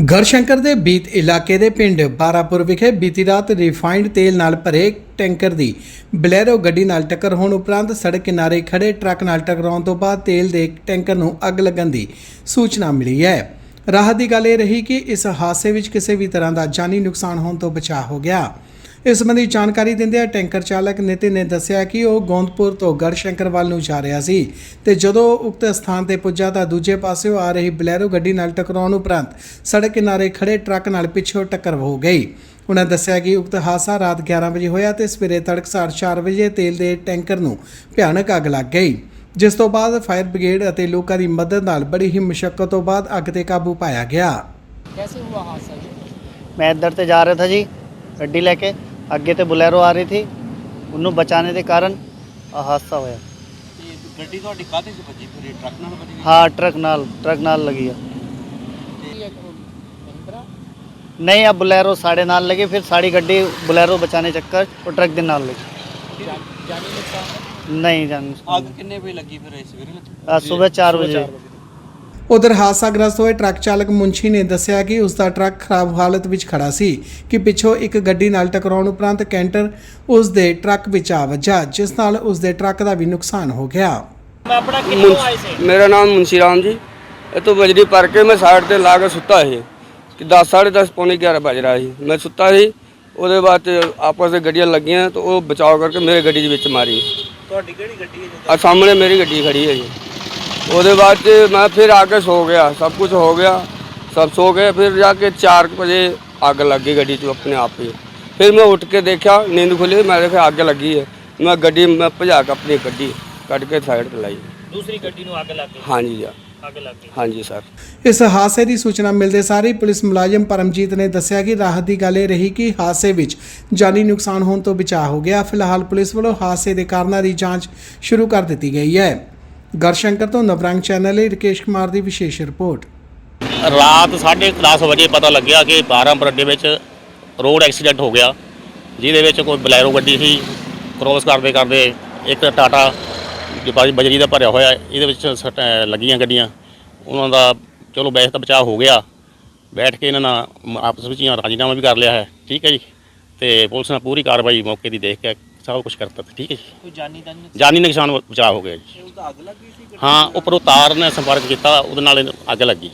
ਗੜਸ਼ੰਕਰ ਦੇ ਬੀਤ ਇਲਾਕੇ ਦੇ ਪਿੰਡ ਬਾਰਾਪੁਰ ਵਿਖੇ ਬੀਤੀ ਰਾਤ ਰਿਫਾਈਨਡ ਤੇਲ ਨਾਲ ਭਰੇ ਟੈਂਕਰ ਦੀ ਬਲੈਰੋ ਗੱਡੀ ਨਾਲ ਟੱਕਰ ਹੋਣ ਉਪਰੰਤ ਸੜਕ ਕਿਨਾਰੇ ਖੜੇ ਟਰੱਕ ਨਾਲ ਟਕਰਾਉਣ ਤੋਂ ਬਾਅਦ ਤੇਲ ਦੇ ਟੈਂਕਰ ਨੂੰ ਅੱਗ ਲੱਗਣ ਦੀ ਸੂਚਨਾ ਮਿਲੀ ਹੈ। ਰਾਹਤ ਦੀ ਗੱਲ ਇਹ ਰਹੀ ਕਿ ਇਸ ਹਾਦਸੇ ਵਿੱਚ ਕਿਸੇ ਵੀ ਤਰ੍ਹਾਂ ਦਾ ਜਾਨੀ ਨੁਕਸਾਨ ਹੋਣ ਤੋਂ ਬਚਾਅ ਹੋ ਗਿਆ। ਇਸ ਸੰਬੰਧੀ ਜਾਣਕਾਰੀ ਦਿੰਦਿਆਂ ਟੈਂਕਰ ਚਾਲਕ ਨਿਤਿਨ ਨੇ ਦੱਸਿਆ ਕਿ ਉਹ ਗੋਂਦਪੁਰ ਤੋਂ ਗੜਸ਼ੰਕਰ ਵੱਲ ਨੂੰ ਜਾ ਰਿਹਾ ਸੀ ਤੇ ਜਦੋਂ ਉਹ ਉਕਤ ਸਥਾਨ ਤੇ ਪੁੱਜਾ ਤਾਂ ਦੂਜੇ ਪਾਸਿਓਂ ਆ ਰਹੀ ਬਲੈਰੋ ਗੱਡੀ ਨਾਲ ਟਕਰਾਉਣ ਉਪਰੰਤ ਸੜਕ ਕਿਨਾਰੇ ਖੜੇ ਟਰੱਕ ਨਾਲ ਪਿੱਛੋਂ ਟੱਕਰ ਹੋ ਗਈ ਉਹਨਾਂ ਦੱਸਿਆ ਕਿ ਉਕਤ ਹਾਦਸਾ ਰਾਤ 11 ਵਜੇ ਹੋਇਆ ਤੇ ਸਵੇਰੇ ਤੜਕਸਾਰ 4 ਵਜੇ ਤੇਲ ਦੇ ਟੈਂਕਰ ਨੂੰ ਭਿਆਨਕ ਅੱਗ ਲੱਗ ਗਈ ਜਿਸ ਤੋਂ ਬਾਅਦ ਫਾਇਰ ਬ੍ਰਿਗੇਡ ਅਤੇ ਲੋਕਾਂ ਦੀ ਮਦਦ ਨਾਲ ਬੜੀ ਹੀ ਮੁਸ਼ਕਲ ਤੋਂ ਬਾਅਦ ਅੱਗ ਤੇ ਕਾਬੂ ਪਾਇਆ ਗਿਆ कैसे हुआ हादसा जी ਮੈਂ ਇੱਧਰ ਤੇ ਜਾ ਰਿਹਾ ਥਾ ਜੀ ਗੱਡੀ ਲੈ ਕੇ ਅੱਗੇ ਤੇ ਬੁਲੈਰੋ ਆ ਰਹੀ ਥੀ ਉਹਨੂੰ ਬਚਾਣੇ ਦੇ ਕਾਰਨ ਆਹ ਹਾਦਸਾ ਹੋਇਆ। ਤੇ ਗੱਡੀ ਤੁਹਾਡੀ ਕਾਹਦੇ 'ਚ ਵੱਜੀ ਫਿਰ ਇਹ ਟਰੱਕ ਨਾਲ ਵੱਜੀ ਹਾਂ ਟਰੱਕ ਨਾਲ ਟਰੱਕ ਨਾਲ ਲੱਗੀ ਆ। ਨਹੀਂ ਆ ਬੁਲੈਰੋ ਸਾਡੇ ਨਾਲ ਲੱਗੀ ਫਿਰ ਸਾਡੀ ਗੱਡੀ ਬੁਲੈਰੋ ਬਚਾਣੇ ਚੱਕਰ ਉਹ ਟਰੱਕ ਦੇ ਨਾਲ ਲੱਗੀ। ਜਾਨ- ਨੁਕਸਾਨ? ਨਹੀਂ ਜਾਨ ਅੱਗ ਕਿੰਨੇ ਵਜੇ ਲੱਗੀ ਫਿਰ ਇਹ ਸਵੇਰੇ ਲੱਗੀ? ਸਵੇਰ 4 ਵਜੇ। ਉਧਰ ਹਾਦਸਾਗ੍ਰਸਤ ਹੋਏ ਟਰੱਕ ਚਾਲਕ ਮੁੰਸ਼ੀ ਨੇ ਦੱਸਿਆ ਕਿ ਉਸ ਦਾ ਟਰੱਕ ਖਰਾਬ ਹਾਲਤ ਵਿੱਚ ਖੜਾ ਸੀ ਕਿ ਪਿੱਛੋਂ ਇੱਕ ਗੱਡੀ ਨਾਲ ਟਕਰਾਉਣ ਉਪਰੰਤ ਕੈਂਟਰ ਉਸ ਦੇ ਟਰੱਕ ਵਿੱਚ ਆ ਵੱਜਾ ਜਿਸ ਨਾਲ ਉਸ ਦੇ ਟਰੱਕ ਦਾ ਵੀ ਨੁਕਸਾਨ ਹੋ ਗਿਆ। ਮੈਂ ਆਪਣਾ ਕਿੱਥੋਂ ਆਏ ਸੀ? ਮੇਰਾ ਨਾਮ ਮੁੰਸ਼ੀ ਰਾਮ ਜੀ। ਇਹ ਤੋਂ ਬਜਰੀ ਭਰ ਕੇ ਮੈਂ ਸਾਈਡ ਤੇ ਲਾ ਕੇ ਸੁੱਤਾ ਸੀ। ਕਿ 10 10:30 ਪੌਣੇ 11 ਵੱਜ ਰਿਹਾ ਸੀ। ਮੈਂ ਸੁੱਤਾ ਸੀ ਉਹਦੇ ਬਾਅਦ ਆਪਸ ਵਿੱਚ ਗੱਡੀਆਂ ਲੱਗੀਆਂ ਤਾਂ ਉਹ ਬਚਾਅ ਕਰਕੇ ਮੇਰੇ ਗੱਡੀ ਦੇ ਵਿੱਚ ਮਾਰੀ। ਤੁਹਾਡੀ ਕਿਹੜੀ ਗੱਡੀ ਹੈ ਆ ਸਾਹਮਣੇ ਮੇਰੀ ਗੱਡੀ ਖੜੀ ਹੈ ਜੀ। ਉਹਦੇ ਬਾਅਦ 'ਚ ਮੈਂ ਫਿਰ ਆ ਕੇ ਸੋ ਗਿਆ ਸਭ ਕੁਝ ਹੋ ਗਿਆ। ਸਭ ਸੋ ਗਏ ਫਿਰ ਜਾ ਕੇ 4 ਵਜੇ ਅੱਗ ਲੱਗ ਗਈ ਗੱਡੀ 'ਚ ਆਪਣੇ ਆਪ ਹੀ। ਫਿਰ ਮੈਂ ਉੱਠ ਕੇ ਦੇਖਿਆ ਨੀਂਦ ਖੁੱਲੀ ਮੈਂ ਦੇਖਿਆ ਅੱਗ ਲੱਗੀ ਹੈ। ਮੈਂ ਗੱਡੀ ਮੈਂ ਭਜਾ ਕੇ ਆਪਣੀ ਗੱਡੀ ਕੱਢ ਕੇ ਸਾਈਡ ਤੇ ਲਾਈ। ਦੂਸਰੀ ਗੱਡੀ ਨੂੰ ਅੱਗ ਲੱਗ ਗਈ? ਹਾਂਜੀ ਜੀ ਅੱਗ ਲੱਗ ਗਈ। ਹਾਂਜੀ ਸਰ। ਇਸ ਹਾਦਸੇ ਦੀ ਸੂਚਨਾ ਮਿਲਦੇ ਸਾਰ ਹੀ ਪੁਲਿਸ ਮੁਲਾਜ਼ਮ ਪਰਮਜੀਤ ਨੇ ਦੱਸਿਆ ਕਿ ਰਾਹਤ ਦੀ ਗੱਲ ਇਹ ਰਹੀ ਕਿ ਹਾਦਸੇ ਵਿੱਚ ਜਾਨੀ ਨੁਕਸਾਨ ਹੋਣ ਤੋਂ ਬਚਾਅ ਹੋ ਗਿਆ। ਫਿਲਹਾਲ ਪੁਲਿਸ ਵੱਲੋਂ ਹਾਦਸੇ ਦੇ ਕਾਰਨਾਂ ਦੀ ਜਾਂਚ ਸ਼ੁਰੂ ਕਰ ਦਿੱਤੀ ਗਈ ਹੈ। ਗਰਸ਼ੰਕਰ ਤੋਂ ਨਵਰੰਗ ਚੈਨਲ ਲਈ ਰਕੇਸ਼ ਕੁਮਾਰ ਦੀ ਵਿਸ਼ੇਸ਼ ਰਿਪੋਰਟ। ਰਾਤ 10:30 ਵਜੇ ਪਤਾ ਲੱਗਿਆ ਕਿ 12 ਅੱਡੇ ਵਿੱਚ ਰੋਡ ਐਕਸੀਡੈਂਟ ਹੋ ਗਿਆ, ਜਿਹਦੇ ਵਿੱਚ ਕੋਈ ਬਲੈਰੋ ਗੱਡੀ ਸੀ, ਕ੍ਰੋਸ ਕਰਦੇ ਕਰਦੇ ਇੱਕ ਟਾਟਾ ਜੋ ਬਜਰੀ ਦਾ ਭਰਿਆ ਹੋਇਆ, ਇਹਦੇ ਵਿੱਚ ਸੱਟ- ਅਹ ਲੱਗੀਆਂ ਗੱਡੀਆਂ। ਉਹਨਾਂ ਦਾ ਚਲੋ ਵੈਸੇ ਤਾਂ ਬਚਾਅ ਹੋ ਗਿਆ। ਬੈਠ ਕੇ ਇਹਨਾਂ ਨਾਲ ਮ- ਆਪਸ ਵਿੱਚ ਹੀ ਰਾਜੀਨਾਮਾ ਵੀ ਕਰ ਲਿਆ ਹੈ। ਠੀਕ ਹੈ ਜੀ। ਤੇ ਪੁਲਿਸ ਨੇ ਪੂਰੀ ਕਾਰਵਾਈ ਮੌਕੇ ਦੀ ਦੇਖ ਕੇ ਸਭ ਕੁਝ ਕਰਤਾ ਠੀਕ ਹੈ ਜੀ। ਕੋਈ ਜਾਨੀ ਦਾ ਨਹੀਂ ਜਾਨੀ ਨੁਕਸਾਨ ਬਚਾਅ ਹੋ ਗਿਆ ਜੀ। ਉਹ ਤਾਂ ਅੱਗ ਲੱਗੀ ਸੀ ਹਾਂ ਉੱਪਰੋਂ ਤਾਰ ਨੇ ਸੰਪਰਕ ਕੀਤਾ ਉਹਦੇ ਨਾਲ ਇਹਨੂੰ ਅੱਗ ਲੱਗੀ।